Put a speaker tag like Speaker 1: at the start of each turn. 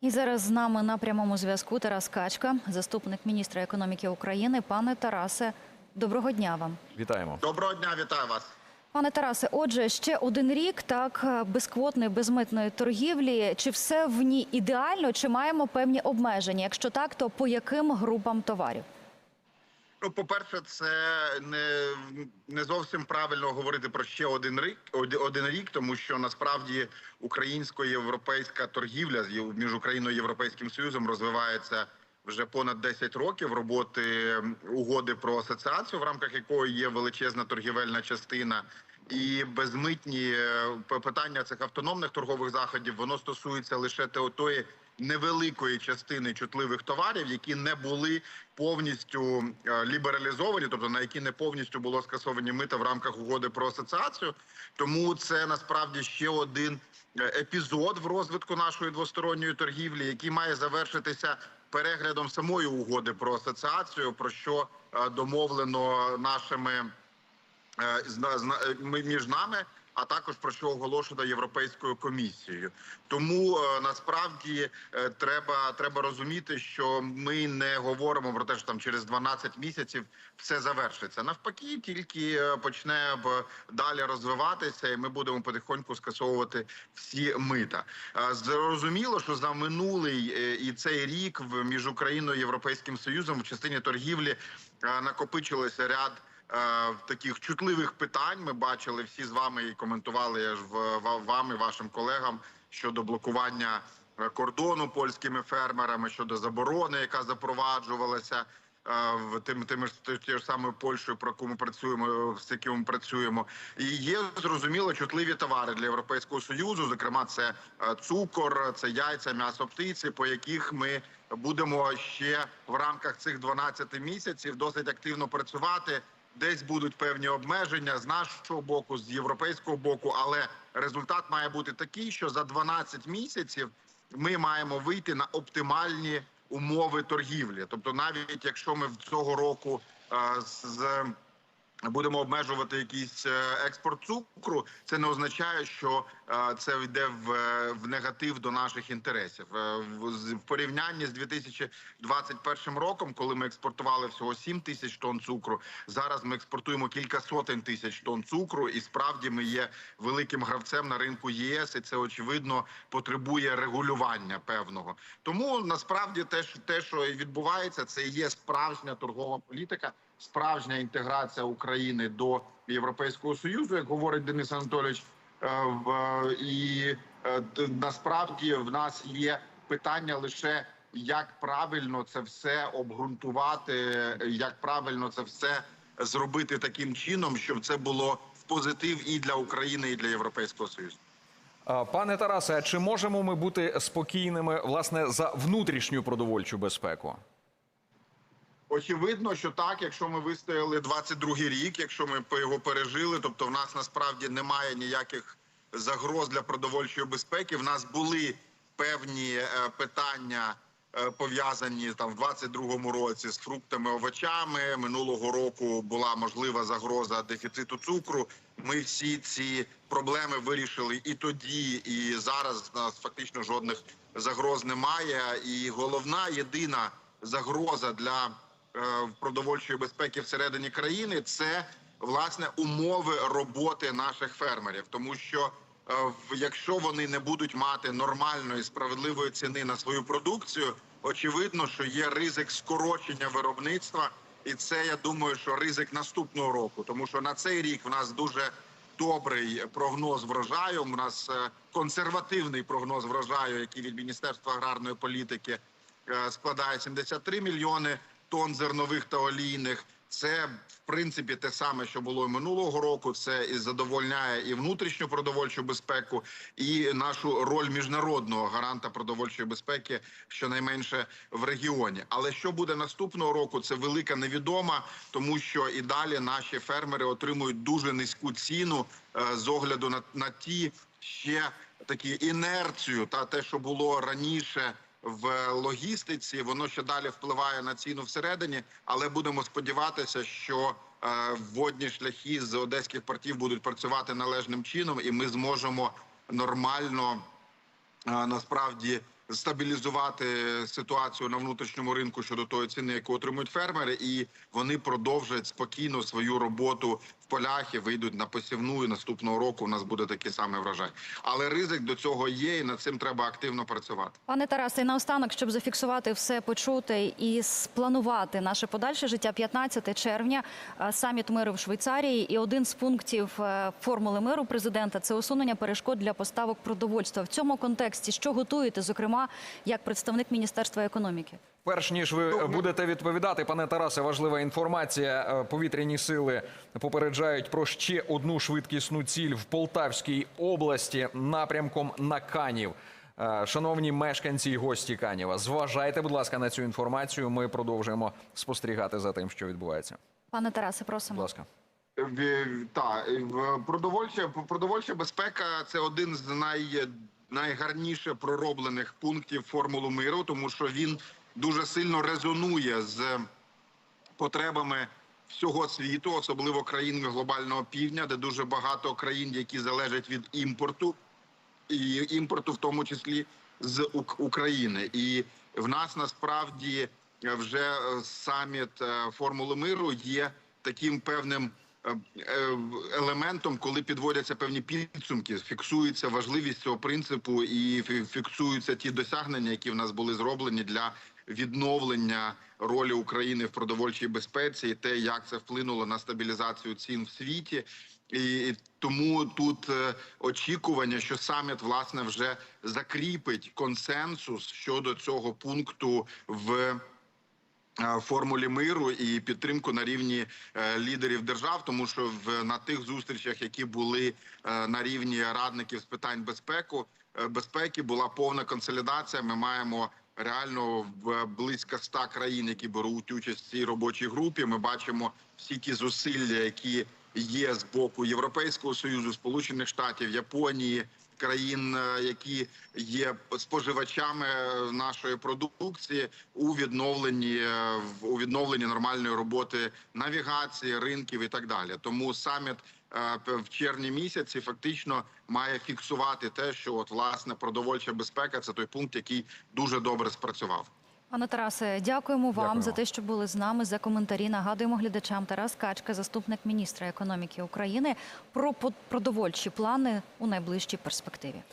Speaker 1: І зараз з нами на прямому зв'язку Тарас Качка, заступник міністра економіки України. Пане Тарасе, доброго дня вам.
Speaker 2: Вітаємо.
Speaker 3: Доброго дня, вітаю вас.
Speaker 1: Пане Тарасе, отже, ще один рік так безквотної, безмитної торгівлі. Чи все в ній ідеально, чи маємо певні обмеження? Якщо так, то по яким групам товарів?
Speaker 3: Ну, по-перше, це не, не зовсім правильно говорити про ще один рік, один рік, тому що насправді українсько-європейська торгівля між Україною і Європейським Союзом розвивається вже понад 10 років роботи угоди про асоціацію, в рамках якої є величезна торгівельна частина. І безмитні е, питання цих автономних торгових заходів воно стосується лише тої невеликої частини чутливих товарів, які не були повністю е, лібералізовані, тобто на які не повністю було скасовані мита в рамках угоди про асоціацію. Тому це насправді ще один е, епізод в розвитку нашої двосторонньої торгівлі, який має завершитися переглядом самої угоди про асоціацію, про що е, домовлено нашими між нами, а також про що оголошено Європейською комісією. Тому е, насправді е, треба, треба розуміти, що ми не говоримо про те, що там через 12 місяців все завершиться. Навпаки, тільки е, почне далі розвиватися, і ми будемо потихоньку скасовувати всі мита. Зрозуміло, що за минулий і цей рік між Україною і Європейським Союзом в частині торгівлі накопичилося ряд таких чутливих питань. Ми бачили всі з вами і коментували я ж в ва- вам і вашим колегам щодо блокування е, кордону польськими фермерами щодо заборони, яка запроваджувалася. е, В тим тими ж тією ж самою Польщею, про яку ми працюємо, з якими ми працюємо, і є зрозуміло чутливі товари для європейського союзу. Зокрема, це е, цукор, це яйця, м'ясо птиці, по яких ми будемо ще в рамках цих 12 місяців досить активно працювати. Десь будуть певні обмеження з нашого боку, з європейського боку, але результат має бути такий, що за 12 місяців ми маємо вийти на оптимальні умови торгівлі. Тобто, навіть якщо ми в цього року е, з будемо обмежувати якийсь е, експорт цукру, це не означає, що е, це йде в, е, в негатив до наших інтересів. В, порівнянні з 2021 роком, коли ми експортували всього 7 тисяч тонн цукру, зараз ми експортуємо кілька сотень тисяч тонн цукру, і справді ми є великим гравцем на ринку ЄС, і це очевидно потребує регулювання певного. Тому насправді те, те, що відбувається, це є справжня торгова політика справжня інтеграція України до Європейського союзу, як говорить Денис Анатолійович. Е, І е, насправді в нас є питання лише як правильно це все обґрунтувати, як правильно це все зробити таким чином, щоб це було в позитив і для України, і для Європейського союзу.
Speaker 2: Пане Тарасе, чи можемо ми бути спокійними власне за внутрішню продовольчу безпеку?
Speaker 3: Очевидно, що так, якщо ми вистояли 22-й рік, якщо ми його пережили, тобто в нас насправді немає ніяких загроз для продовольчої безпеки. В нас були певні е, питання е, пов'язані там в 22-му році з фруктами, овочами. Минулого року була можлива загроза дефіциту цукру. Ми всі ці проблеми вирішили і тоді, і зараз. В нас фактично жодних загроз немає. І головна єдина загроза для продовольчої безпеки всередині країни це власне умови роботи наших фермерів, тому що е, якщо вони не будуть мати нормальної справедливої ціни на свою продукцію, очевидно, що є ризик скорочення виробництва, і це я думаю, що ризик наступного року, тому що на цей рік в нас дуже добрий прогноз врожаю. У нас е, консервативний прогноз врожаю, який від міністерства аграрної політики е, складає 73 мільйони тонн зернових та олійних. Це в принципі те саме, що було і минулого року. Це і задовольняє і внутрішню продовольчу безпеку, і нашу роль міжнародного гаранта продовольчої безпеки, щонайменше в регіоні. Але що буде наступного року? Це велика невідома, тому що і далі наші фермери отримують дуже низьку ціну е, з огляду на, на ті ще такі інерцію та те, що було раніше в логістиці, воно ще далі впливає на ціну всередині, але будемо сподіватися, що е, водні шляхи з одеських портів будуть працювати належним чином, і ми зможемо нормально е, насправді стабілізувати ситуацію на внутрішньому ринку щодо тої ціни, яку отримують фермери, і вони продовжать спокійно свою роботу в полях і вийдуть на посівну. І наступного року у нас буде такий самий врожай. Але ризик до цього є, і над цим треба активно працювати.
Speaker 1: Пане Тарасе, і наостанок, щоб зафіксувати все почуте і спланувати наше подальше життя, 15 червня, е, саміт миру в Швейцарії. І один з пунктів е, формули миру президента це усунення перешкод для поставок продовольства. В цьому контексті що готуєте, зокрема, як представник Міністерства економіки?
Speaker 2: Перш ніж ви е, будете відповідати, пане Тарасе, важлива інформація. Е, Повітряні сили попереджають про ще одну швидкісну ціль в Полтавській області напрямком на Канів. Е, Шановні мешканці і гості Канєва, зважайте, будь ласка, на цю інформацію. Ми продовжуємо спостерігати за тим, що відбувається.
Speaker 1: Пане Тарасе,
Speaker 2: Будь ласка.
Speaker 3: В- Та в продовольча продовольча безпека це один з най, найгарніше пророблених пунктів формулу миру, тому що він дуже сильно резонує з потребами всього світу, особливо країн глобального півдня, де дуже багато країн, які залежать від імпорту, і імпорту, в тому числі з України. І в нас насправді вже саміт е, формули миру є таким певним е, е, елементом, коли підводяться певні підсумки, фіксується важливість цього принципу і фіксуються ті досягнення, які в нас були зроблені для відновлення ролі України в продовольчій безпеці, і те, як це вплинуло на стабілізацію цін в світі. І тому тут е, очікування, що саміт власне вже закріпить консенсус щодо цього пункту в е, формулі миру і підтримку на рівні е, лідерів держав, тому що в на тих зустрічах, які були на рівні радників з питань безпеку безпеки, була повна консолідація. Ми маємо реально в близько ста країн, які беруть участь в цій робочій групі. Ми бачимо всі ті зусилля, які є з боку Європейського союзу, Сполучених Штатів, Японії. Країн, е, які є споживачами е, нашої продукції у відновленні е, у відновленні нормальної роботи навігації, ринків і так далі. Тому саміт е, в червні місяці фактично має фіксувати те, що от власне продовольча безпека це той пункт, який дуже добре спрацював.
Speaker 1: Пане Тарасе, дякуємо вам
Speaker 2: Дякуємо.
Speaker 1: за те, що були з нами за коментарі. Нагадуємо глядачам Тарас Качка, заступник міністра економіки України, про по- продовольчі плани у найближчій перспективі.